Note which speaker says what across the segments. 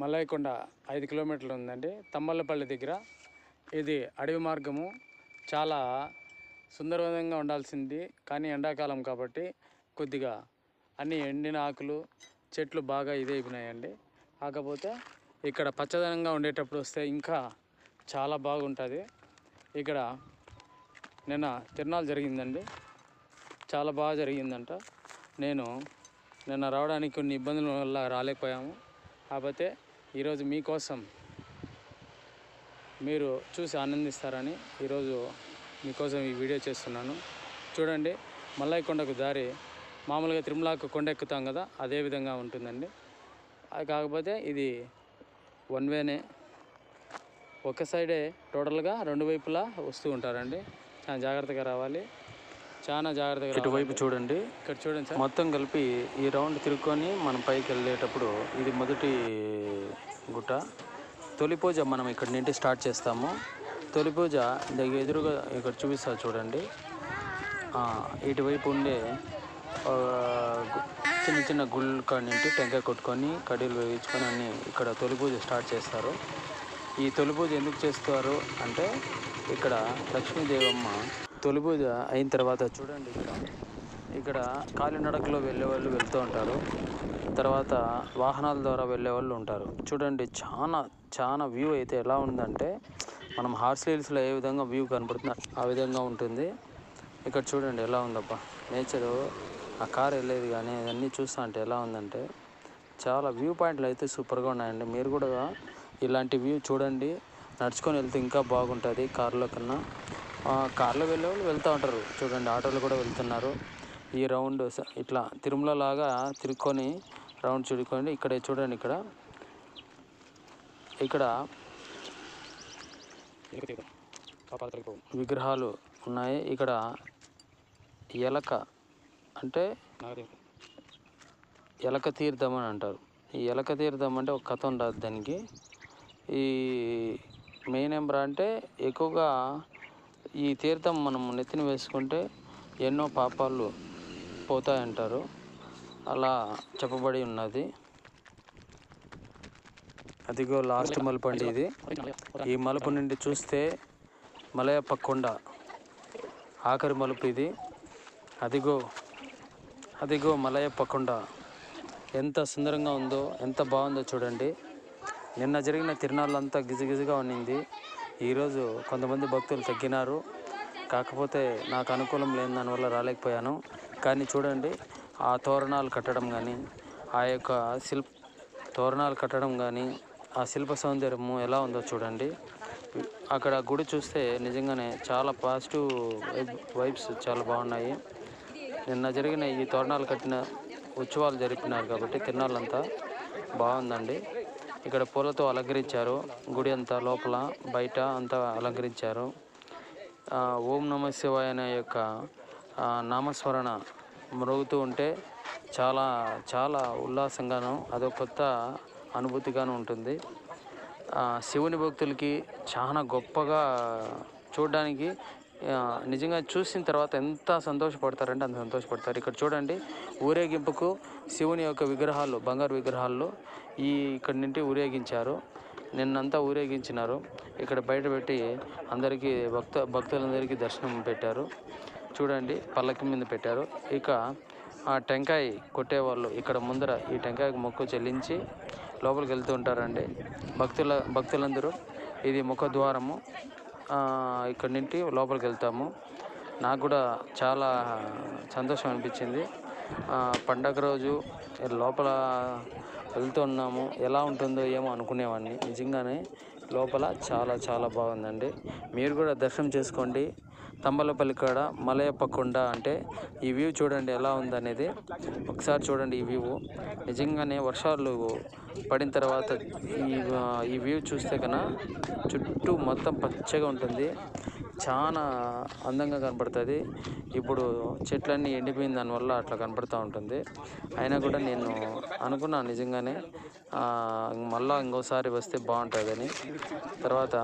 Speaker 1: మల్లయ్యకొండ ఐదు కిలోమీటర్లు ఉందండి. తమ్మల్లపల్లి దగ్గర. ఇది అడవి మార్గము. చాలా సుందరవంతంగా ఉండాల్సింది. కానీ ఎండాకాలం కాబట్టి కొద్దిగా అన్ని ఎండిన ఆకులు చెట్లు బాగా ఇదైపోయినాయండి కాకపోతే ఇక్కడ పచ్చదనంగా ఉండేటప్పుడు వస్తే ఇంకా చాలా బాగుంటుంది. ఇక్కడ నిన్న తిరునాళ్ళు జరిగిందండి. చాలా బాగా జరిగిందంట. నేను నిన్న రావడానికి కొన్ని ఇబ్బందుల వల్ల రాలేకపోయాము. కాకపోతే ఈరోజు మీకోసం మీరు చూసి ఆనందిస్తారని ఈరోజు మీకోసం ఈ వీడియో చేస్తున్నాను. చూడండి మల్లయ్య కొండకు దారి మామూలుగా తిరుమలకు కొండ ఎక్కుతాం కదా అదే విధంగా ఉంటుందండి. అది కాకపోతే ఇది వన్ వేనే. ఒక సైడే టోటల్గా రెండు వైపులా వస్తూ ఉంటారండి. చాలా జాగ్రత్తగా రావాలి. చాలా జాగ్రత్తగా ఇటువైపు చూడండి. ఇక్కడ చూడండి సార్. మొత్తం కలిపి ఈ రౌండ్ తిరుక్కొని మనం పైకి వెళ్ళేటప్పుడు ఇది మొదటి గుట్ట. తొలి పూజ మనం ఇక్కడ నుండి స్టార్ట్ చేస్తాము. తొలి పూజ దగ్గర ఎదురుగా ఇక్కడ చూపిస్తా చూడండి. ఇటువైపు ఉండే చిన్న చిన్న గుళ్ళు కాడి నుండి టెంకాయ కొట్టుకొని కడీలు వేయించుకొని అన్ని ఇక్కడ తొలి పూజ స్టార్ట్ చేస్తారు. ఈ తొలి పూజ ఎందుకు చేస్తారు అంటే ఇక్కడ లక్ష్మీదేవమ్మ తొలి పూజ అయిన తర్వాత చూడండి ఇక్కడ. కాలినడకలో వెళ్ళే వాళ్ళు వెళ్తూ ఉంటారు. తర్వాత వాహనాల ద్వారా వెళ్ళే వాళ్ళు ఉంటారు. చూడండి చాలా చాలా వ్యూ అయితే ఎలా ఉందంటే మనం హార్స్ హిల్స్లో ఏ విధంగా వ్యూ కనపడుతుంది ఆ విధంగా ఉంటుంది. ఇక్కడ చూడండి ఎలా ఉందబ్బా. నేచరు ఆ కార్ వెళ్ళేది కానీ అన్నీ చూస్తా అంటే ఎలా ఉందంటే చాలా వ్యూ పాయింట్లు అయితే సూపర్గా ఉన్నాయండి. మీరు కూడా ఇలాంటి వ్యూ చూడండి. నడుచుకొని వెళ్తే ఇంకా బాగుంటుంది కార్లో కన్నా. కార్లో వెళ్ళే వాళ్ళు వెళ్తూ ఉంటారు. చూడండి ఆటోలు కూడా వెళ్తున్నారు. ఈ రౌండ్ స- ఇట్లా తిరుమల లాగా తిరుక్కొని రౌండ్ చూడుకోండి. ఇక్కడ చూడండి ఇక్కడ. ఇక్కడ విగ్రహాలు ఉన్నాయి. ఇక్కడ ఎలక అంటే ఎలక తీర్థం అని అంటారు. ఈ ఎలక తీర్థం అంటే ఒక కథ ఉండదు దానికి. ఈ మెయిన్ ఎంబ్రా అంటే ఎక్కువగా ఈ తీర్థం మనం నెత్తిన వేసుకుంటే ఎన్నో పాపాలు పోతాయంటారు. అలా చెప్పబడి ఉన్నది. అదిగో లాస్ట్ మలుపు అండి ఇది. ఈ మలుపు నుండి చూస్తే మలయప్ప కొండ. ఆఖరి మలుపు ఇది. అదిగో అదిగో మలయప్ప కొండ. ఎంత సుందరంగా ఉందో ఎంత బాగుందో చూడండి. నిన్న జరిగిన తిరునాళ్ళంతా గిజగిజగా ఉన్నింది. ఈరోజు కొంతమంది భక్తులు తగ్గినారు. కాకపోతే నాకు అనుకూలం లేని దానివల్ల రాలేకపోయాను. కానీ చూడండి ఆ తోరణాలు కట్టడం కానీ ఆ యొక్క శిల్ప తోరణాలు కట్టడం కానీ ఆ శిల్ప సౌందర్యము ఎలా ఉందో చూడండి. అక్కడ గుడి చూస్తే నిజంగానే చాలా పాజిటివ్ వైబ్స్ చాలా బాగున్నాయి. నిన్న జరిగిన ఈ తోరణాలు కట్టిన ఉత్సవాలు జరిపినారు కాబట్టి తిన్నాళ్ళంతా బాగుందండి. ఇక్కడ పూలతో అలంకరించారు. గుడి అంతా లోపల బయట అంతా అలంకరించారు. ఓం నమ శివాయ అనే యొక్క నామస్మరణ మరుగుతూ ఉంటే చాలా చాలా ఉల్లాసంగాను అదొక కొత్త అనుభూతిగాను ఉంటుంది. శివుని భక్తులకి చాలా గొప్పగా చూడడానికి నిజంగా చూసిన తర్వాత ఎంత సంతోషపడతారంటే అంత సంతోషపడతారు. ఇక్కడ చూడండి ఊరేగింపుకు శివుని యొక్క విగ్రహాలు బంగారు విగ్రహాలు ఈ ఇక్కడ నుండి ఊరేగించారు. నిన్నంతా ఊరేగించినారు. ఇక్కడ బయట పెట్టి అందరికీ భక్త భక్తులందరికీ దర్శనం పెట్టారు. చూడండి పల్లకి మీద పెట్టారు. ఇక ఆ టెంకాయ కొట్టేవాళ్ళు ఇక్కడ ముందర ఈ టెంకాయకు మొక్కు చెల్లించి లోపలికి వెళ్తూ ఉంటారండి. భక్తుల భక్తులందరూ ఇది ముఖద్వారము. ఇక్కడ నుండి లోపలికి వెళ్తాము నాకు కూడా చాలా సంతోషం అనిపించింది. పండగ రోజు లోపల వెళ్తున్నాము ఎలా ఉంటుందో ఏమో అనుకునేవాడిని. నిజంగానే లోపల చాలా చాలా బాగుందండి. మీరు కూడా దర్శనం చేసుకోండి. తంబలపల్లి కాడ మలయప్ప కొండ అంటే ఈ వ్యూ చూడండి ఎలా ఉందనేది. ఒకసారి చూడండి ఈ వ్యూ. నిజంగానే వర్షాలు పడిన తర్వాత ఈ ఈ వ్యూ చూస్తే కన్నా చుట్టూ మొత్తం పచ్చగా ఉంటుంది. చాలా అందంగా కనపడుతుంది. ఇప్పుడు చెట్లన్నీ ఎండిపోయిన దానివల్ల అట్లా కనపడుతూ ఉంటుంది. అయినా కూడా నేను అనుకున్నాను నిజంగానే మళ్ళీ మళ్ళా ఇంకోసారి వస్తే బాగుంటుందని. తర్వాత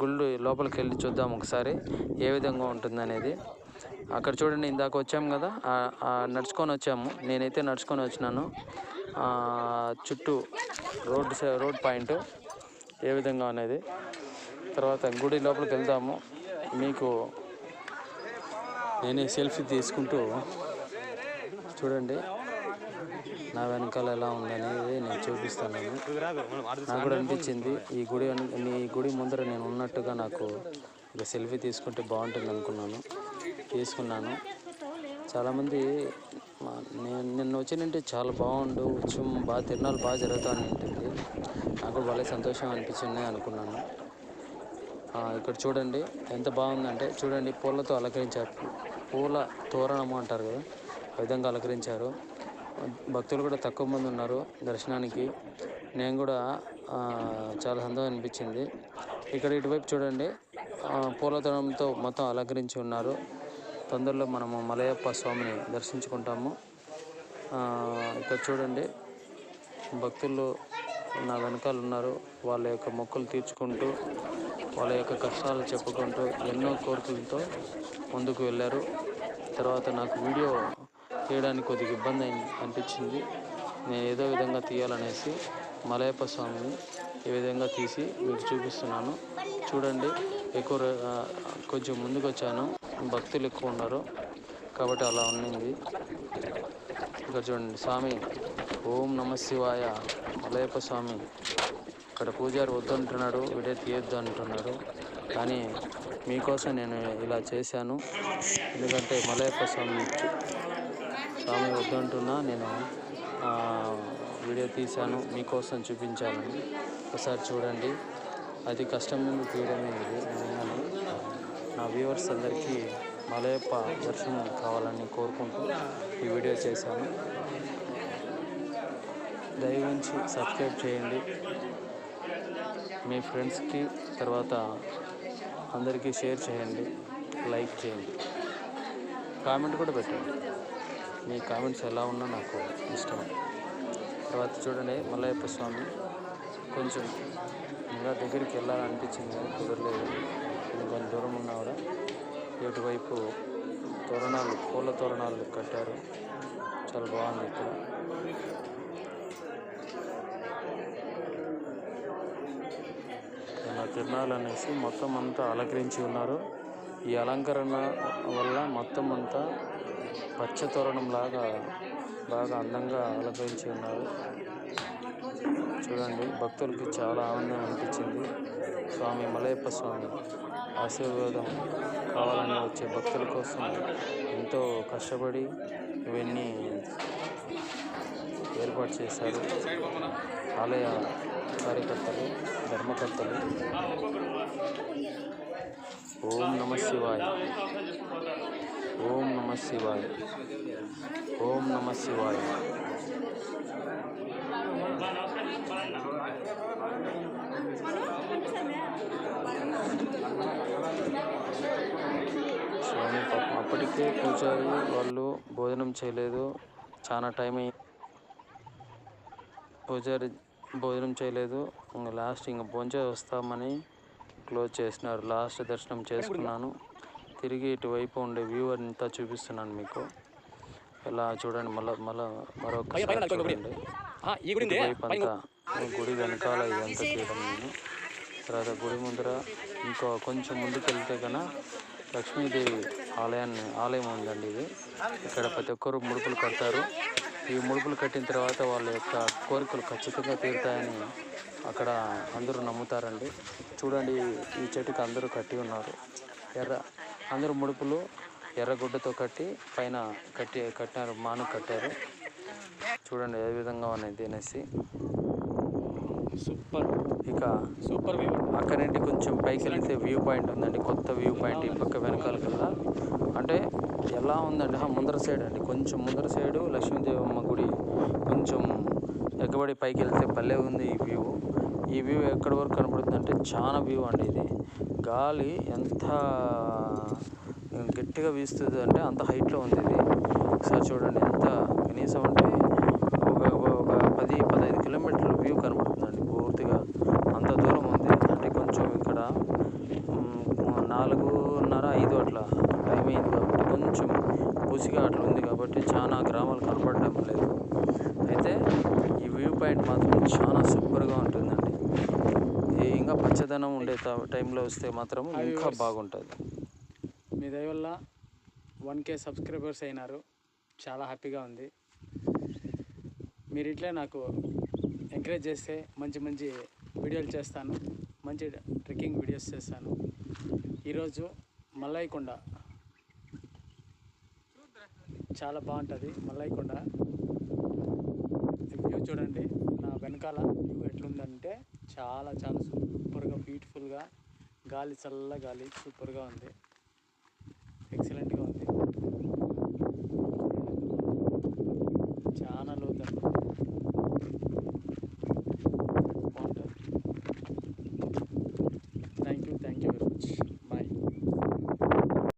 Speaker 1: గుళ్ళు లోపలికి వెళ్ళి చూద్దాం ఒకసారి ఏ విధంగా ఉంటుందనేది. అక్కడ చూడండి ఇందాక వచ్చాము కదా నడుచుకొని వచ్చాము. నేనైతే నడుచుకొని వచ్చినాను. చుట్టూ రోడ్ రోడ్ పాయింట్ ఏ విధంగా అనేది. తర్వాత గుడి లోపలికి వెళ్దాము. మీకు నేనే సెల్ఫీ తీసుకుంటూ చూడండి నా వెనకాల ఎలా ఉందనేది నేను చూపిస్తాను. నాకు కూడా అనిపించింది ఈ గుడి ఈ గుడి ముందర నేను ఉన్నట్టుగా నాకు ఒక సెల్ఫీ తీసుకుంటే బాగుంటుంది అనుకున్నాను తీసుకున్నాను. చాలామంది నేను నిన్న వచ్చినంటే చాలా బాగుండు ఉత్సవం బాగా తిరునాళ్ళు బాగా జరుగుతాను ఉంటుంది నాకు భలే సంతోషం అనిపించింది అనుకున్నాను. ఇక్కడ చూడండి ఎంత బాగుందంటే చూడండి పూలతో అలంకరించారు. పూల తోరణము అంటారు కదా ఆ విధంగా అలంకరించారు. భక్తులు కూడా తక్కువ మంది ఉన్నారు దర్శనానికి. నేను కూడా చాలా సంతోషం అనిపించింది. ఇక్కడ ఇటువైపు చూడండి పూలతోరణంతో మొత్తం అలంకరించి ఉన్నారు. తొందరలో మనము మలయప్ప స్వామిని దర్శించుకుంటాము. ఇక్కడ చూడండి భక్తులు నా వెనకాల ఉన్నారు. వాళ్ళ యొక్క మొక్కులు తీర్చుకుంటూ వాళ్ళ యొక్క కష్టాలు చెప్పుకుంటూ ఎన్నో కోరికలతో ముందుకు వెళ్ళారు. తర్వాత నాకు వీడియో తీయడానికి కొద్దిగా ఇబ్బంది అయింది అనిపించింది. నేను ఏదో విధంగా తీయాలనేసి మలయప్ప స్వామిని ఈ విధంగా తీసి మీకు చూపిస్తున్నాను. చూడండి ఎక్కువ కొంచెం ముందుకు వచ్చాను భక్తులు ఎక్కువ ఉన్నారు కాబట్టి అలా ఉన్నింది. ఇక్కడ చూడండి స్వామి ఓం నమ శివాయ మలయప్ప స్వామి. ఇక్కడ పూజారి వద్దంటున్నాడు వీడియో తీయొద్దు అంటున్నాడు కానీ మీకోసం నేను ఇలా చేశాను. ఎందుకంటే మలయప్ప స్వామి స్వామి వద్దంటున్నా నేను వీడియో తీశాను. మీకోసం చూపించాలని. ఒకసారి చూడండి. అది కష్టం నుండి తీయడమే ఇది. నా వ్యూవర్స్ అందరికీ మలయప్ప దర్శనం కావాలని కోరుకుంటూ ఈ వీడియో చేశాను. దయవించి సబ్స్క్రైబ్ చేయండి. మీ ఫ్రెండ్స్కి తర్వాత అందరికీ షేర్ చేయండి లైక్ చేయండి. కామెంట్ కూడా పెట్టండి. మీ కామెంట్స్ ఎలా ఉన్నా నాకు ఇష్టం. తర్వాత చూడండి మల్లయ్యప్ప స్వామి కొంచెం ఇంకా దగ్గరికి వెళ్ళాలనిపించింది కానీ కుదరలేదు. కొంచెం దూరం ఉన్నా కూడా ఇటువైపు తోరణాలు పూల తోరణాలు కట్టారు. చాలా బాగుంది ఇక్కడ. తిరణాలు అనేసి మొత్తం అంతా అలంకరించి ఉన్నారు. ఈ అలంకరణ వల్ల మొత్తం అంతా పచ్చ తోరణం లాగా బాగా అందంగా అలంకరించి ఉన్నారు. చూడండి భక్తులకి చాలా ఆనందం అనిపించింది. స్వామి మలయప్ప స్వామి ఆశీర్వాదం కావాలని వచ్చే భక్తుల కోసం ఎంతో కష్టపడి ఇవన్నీ ఏర్పాటు చేశారు. ఆలయ కార్యకర్తలు ధర్మకర్తలు. ఓం నమ శివాయ. ఓం నమ శివాయ. ఓం నమ శివాయ. స్వామి పాపం. అప్పటికే పూజారి వాళ్ళు భోజనం చేయలేదు. చాలా టైం అయ్యి పూజారి భోజనం చేయలేదు. ఇంకా లాస్ట్ ఇంకా భోంచే వస్తామని క్లోజ్ చేసినారు. లాస్ట్ దర్శనం చేసుకున్నాను. తిరిగి ఇటువైపు ఉండే వ్యూ అంతా చూపిస్తున్నాను మీకు. ఇలా చూడండి మళ్ళీ మళ్ళీ మరొకసారి చూడండి. ఇటువైపు అంతా గుడి వెనకాల ఇదంతా తీయడం నేను. తర్వాత గుడి ముందర ఇంకో కొంచెం ముందుకు వెళ్తే కన్నా లక్ష్మీదేవి ఆలయాన్ని ఆలయం ఉందండి ఇది. ఇక్కడ ప్రతి ఒక్కరు ముడుపులు కడతారు. ఈ ముడుపులు కట్టిన తర్వాత వాళ్ళ యొక్క కోరికలు ఖచ్చితంగా తీరుతాయని అక్కడ అందరూ నమ్ముతారండి. చూడండి ఈ చెట్టుకి అందరూ కట్టి ఉన్నారు. ఎర్ర అందరూ ముడుపులు ఎర్రగుడ్డతో కట్టి పైన కట్టి కట్టారు మాను కట్టారు. చూడండి ఏ విధంగా అనేది అనేసి
Speaker 2: సూపర్.
Speaker 1: ఇక
Speaker 2: సూపర్ వ్యూ
Speaker 1: అక్కడ నుండి కొంచెం పైకి వెళ్తే వ్యూ పాయింట్ ఉందండి. కొత్త వ్యూ పాయింట్ ఈ పక్క వెనకాల కల్లా. అంటే ఎలా ఉందండి ముందర సైడ్ అండి. కొంచెం ముందర సైడు లక్ష్మీదేవమ్మ గుడి. కొంచెం ఎగ్గబడి పైకి వెళ్తే భలే ఉంది ఈ వ్యూ. ఈ వ్యూ ఎక్కడి వరకు కనబడుతుంది అంటే చాలా వ్యూ అండి ఇది. గాలి ఎంత గట్టిగా వీస్తుంది అంటే అంత హైట్లో ఉంది ఇది. ఒకసారి చూడండి ఎంత కనీసం అంటే ఒక ఒక పది పదహైదు కిలోమీటర్ల వ్యూ కనబడుతుందండి పూర్తిగా అంత దూరం ఉంది అంటే కొంచెం ఇక్కడ మ్, నాలుగున్నర ఐదు అట్లా టైం అయింది కాబట్టి పూసిగా అట్లా ఉంది కాబట్టి చాలా గ్రామాలు కనపడడం లేదు. అయితే చాలా సూపర్గా ఉంటుందండి. ఈ ఇంకా పచ్చదనం ఉండే టైంలో వస్తే మాత్రం ఇంకా బాగుంటుంది.
Speaker 3: మీ దయ వల్ల వన్ కే సబ్స్క్రైబర్స్ అయినారు. చాలా హ్యాపీగా ఉంది. మీరు ఇట్లే నాకు ఎంకరేజ్ చేస్తే మంచి మంచి వీడియోలు చేస్తాను. మంచి ట్రెక్కింగ్ వీడియోస్ చేస్తాను. ఈరోజు మల్లయ్యకొండ చాలా బాగుంటుంది మల్లయ్యకొండ వ్యూ చూడండి నా వెనకాల వ్యూ ఎట్లుందంటే చాలా చాలా సూపర్గా బ్యూటిఫుల్గా గాలి చల్ల గాలి సూపర్గా ఉంది. ఎక్సలెంట్గా ఉంది.